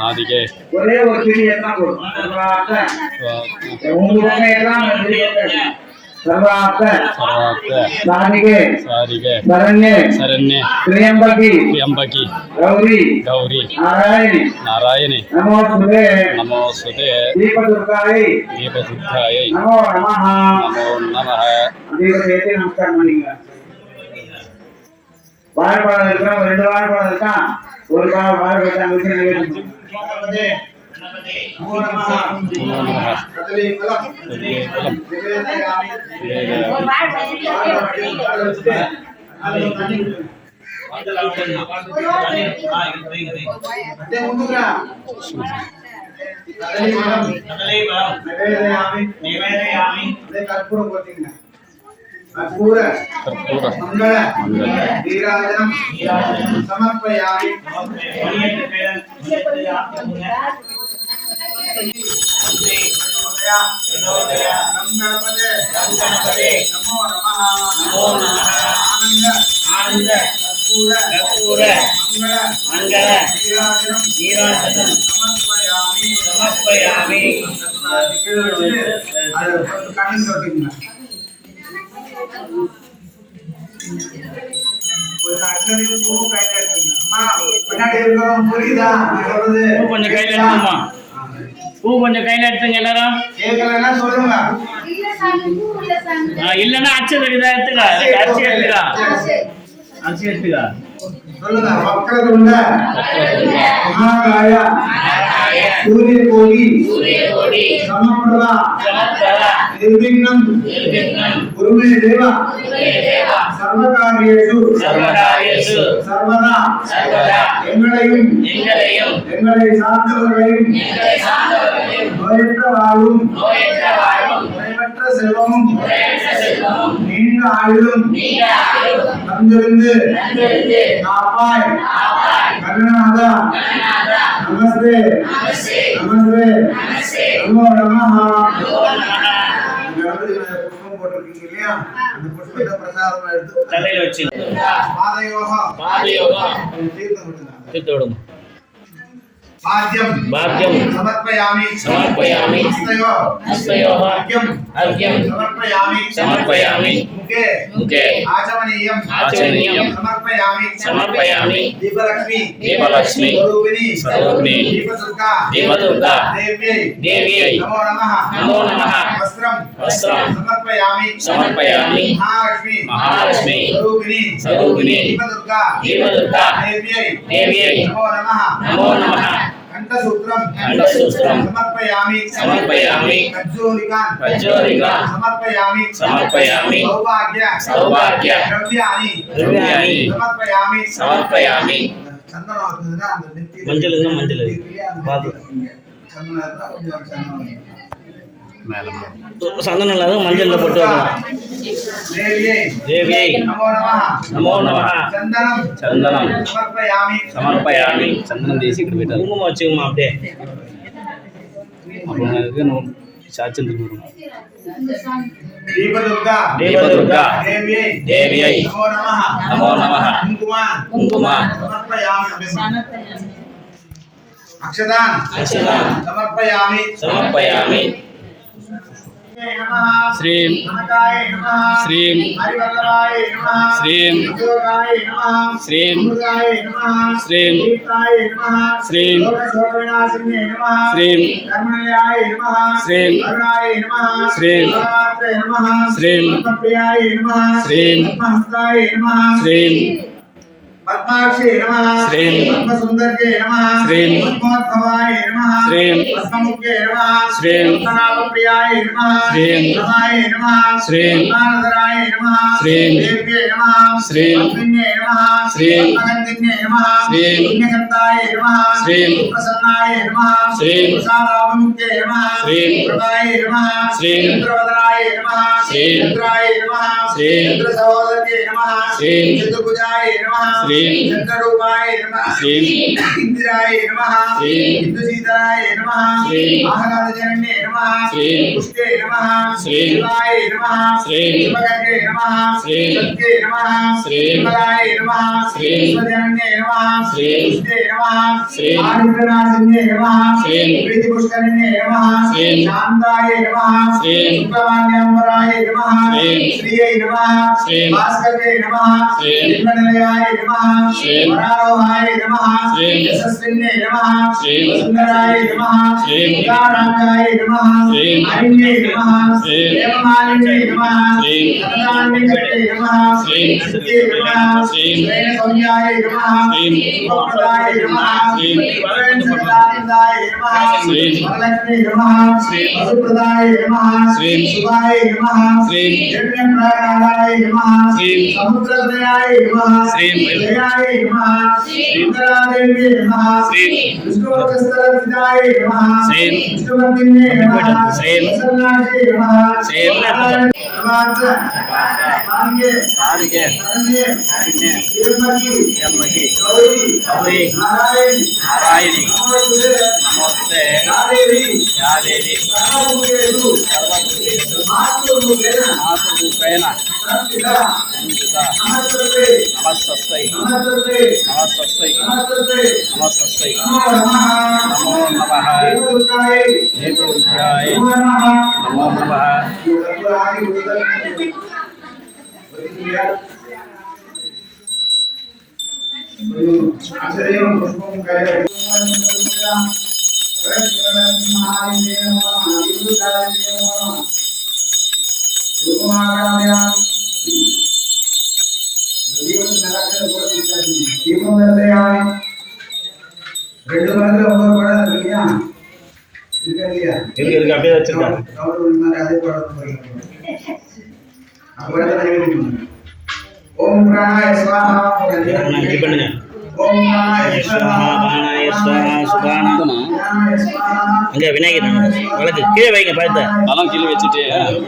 சாதிகே ஒரே ஒரு பிரிய தான் கொடுக்கும் सर्वाप्त सर्वाप्त सारिके सारिके शरण्ये शरण्ये त्र्यंबकी त्र्यंबकी गौरी गौरी नारायणी नारायणी नमो सुदे नमो सुदे दीपदुर्गाय दीपदुर्गाय नमो नमः नमो नमः देवदेवते नमस्कार பண்ணுங்க வாழைப்பழம் இருக்கா ரெண்டு வாழைப்பழம் இருக்கா ஒரு கால வாரகத்தான் விட்டு நிவேதையாமி. கற்பூரம் போட்டீங்கன்னா கற்பூர மங்கள நீராஜனம் சமர்ப்பயாமி நமோ நம நமோ நம ஆனந்த ஆனந்த கற்பூர கற்பூர மங்கள மங்கள நீராஜனம் நீராஜனம் சமர்ப்பயாமி சமர்ப்பயாமி கண்ணு தொட்டுங்க பூ கொஞ்சம் கையில எடுத்துங்கம்மா. பூ கொஞ்சம் கையில எடுத்துங்க எல்லாரும். கேட்கலைன்னா சொல்லுங்க இல்லைன்னா அச்சு இருக்குதா எடுத்துக்க. எடுத்துக்கா. அரிசி எடுத்துக்கா. சொல்லுங்க வக்ரதுண்ட மகாகாய சூரிய கோடி சமப்பிரபா நிர்விக்னம். குருமே தேவா. சர்வகாரியேஷு. சர்வகாரியேஷு. சர்வதா. சர்வதா. எங்களையும். எங்களையும். எங்களை சார்ந்தவர்களையும். நோயற்ற வாழ்வும் நோயற்ற வாழ்வும் குறைவற்ற செல்வமும். குறையற்ற செல்வமும். நீண்ட ஆயுளும். நீண்ட ஆயுளும். தந்திருந்து. தந்திருந்து. காப்பாய் காப்பாய் கருணாதா. கருணாதா. நமஸ்தே. நமஸ்தே. நமஸ்தே. நமஸ்தே. நமோ நமஹ. நமோ நமः இருக்கீங்க இல்லையா அந்த புஷ்பத்தை பிரசாதமா எடுத்து தலையில வச்சு பாதயோகா பாதயோகா தீர்த்து விடுங்க தீர்த்து விடுங்க பாத்தியம் பாத்தியம் சமர்ப்பயாமி சமர்ப்பயாமி ஹஸ்தயோ ஹஸ்தயோ அர்க்யம் அர்க்யம் சமர்ப்பயாமி சமர்ப்பயாமி ముఖే ముఖే ఆచమనీయం. ఆచమనీయం. సమర్పయామి. సమర్పయామి. దీపలక్ష్మి. దీపలక్ష్మి. స్వరూపిణి స్వరూపిణి దీపదుర్గా. దీపదుర్గా. దేవి దేవి నమో నమః. నమో నమః. వస్త్రం. వస్త్రం. సమర్పయామి. సమర్పయామి. మహాలక్ష్మి. మహాలక్ష్మి. స్వరూపిణి దేవి నమో నమః. కంఠసూత్రం కంఠసూత్రం సమర్పయామి సమర్పయామి ప్రజ్జోలికాన్ ప్రజ్జోలికాన్ సమర్పయామి సమర్పయామి సౌభాగ్య సౌభాగ్య ద్రవ్యాని ద్రవ్యాని సమర్పయామి సమర్పయామి சந்தனம் இருக்குதுன்னா அந்த நெத்தி மஞ்சள் இருந்தா மஞ்சள் பாத்து சந்தனம் இருந்தா கொஞ்சம் சந்தனம் மேல சந்தனம் இல்லாத மஞ்சள்ல போட்டு வைக்கலாம் देव्यै नमो नमः चन्दनं चन्दनं समर्पयामि समर्पयामि சந்தனம். தேசி கிட்ட குங்குமம் வச்சுக்கோமா அப்படியே. அப்புறம் அதுக்கு நம்ம சாச்சந்து கொடுக்கணும் தீபதுர்கா. தீபதுர்கா. समर्पयामि समर्पयामि శ్రీం శ్రీం శ్రీం శ్రీం శ్రీం శ్రీం శ్రీం శ్రీం శ్రీం శ్రీం శ్రీం శ్రీం పద్మాక్షే నమ శ్రీం పద్మసుందర్యే నమ శ్రీం పద్మోద్భవాయ నమ శ్రీం పద్మముఖ్యే నమ శ్రీం పద్మనాభప్రియాయ నమ శ్రీం రమాయ నమ శ్రీం పద్మానదరాయ నమ శ్రీం దేవ్యే నమ శ్రీం పద్మిన్యే నమ శ్రీం పద్మగంధిన్యే నమ శ్రీం పుణ్యకంతాయ నమ శ్రీం ప్రసన్నాయ నమ శ్రీం ప్రసాదాభముఖ్యే నమ శ్రీం చంద్రరూపాయ నమ ఇందిరాయ నమ ఇందుసీతరాయ నమ ఆహ్లాదజరణ్యే నమ పుష్టే నమ శివాయ నమ శివకర్ణే నమ సత్యే నమ విమలాయ నమ విశ్వజనన్యే నిర్మలయాయ నమ श्रीमनारोहाय नमः यशस्विन्ने नमः सुन्दराय नमः श्रीकाराङ्गाय नमः हरिणे नमः देवमालिने नमः कमलान्विते नमः श्रीनन्दे नमः श्रीसौर्याय नमः श्रीप्रदाय नमः श्रीवरन्दसदानन्दाय नमः श्रीवरलक्ष्मी नमः श्रीवसुप्रदाय नमः श्रीशिवाय नमः श्रीजन्यप्राणाय नमः श्रीसमुद्रदयाय नमः श्री विद्याय नमः श्री इंद्रादेवी नमः श्री विष्णुवत्सल विद्याय नमः श्री विष्णुवर्धिने नमः श्री प्रसन्नाये नमः श्री वाच पांगे पांगे अन्ये अन्ये देवमति देवमति गौरी गौरी नारायण नारायणी नमस्ते नारायणी नारायणी सर्वभूतेषु सर्वभूतेषु मातृभूतेन मातृभूतेन संस्कृता संस्कृता नमस्ते नमस्ते नमस्ते नमस्ते नमस्ते नमो नमः हे गुरुभ्याय नमो नमः आचार्य पुष्पम कार्य महादेव महादेव गुरुमाकाव्या ரெண்டு மரத்துல ஒவ்வொரு படம் இல்லையா இருக்கா இல்லையா இருக்கு இருக்கு அப்படியே வச்சிருக்காங்க ஓம் பிராணாய இப்படி பண்ணுங்க. ஓம் பிராணாய அங்க விநாயகர் வழக்கு. கீழே வைங்க பார்த்து. தலம் கீழே வச்சுட்டு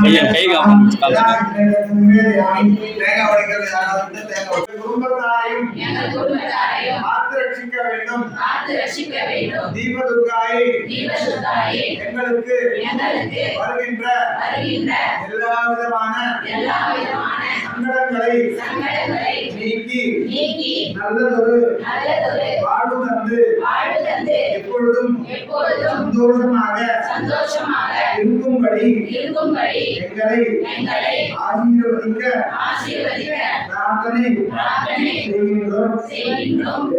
கொஞ்சம் கை தீபதுர்காயை எங்களுக்கு வருகின்ற எல்லா விதமான சங்கடங்களை நீக்கி நல்லதொரு வாழ்வு தந்து எப்பொழுதும் சந்தோஷமாக இருக்கும்படி எங்களை ஆசீர்வதிக்க பிரார்த்தனை செய்கின்றோம். செய்கின்றோம்.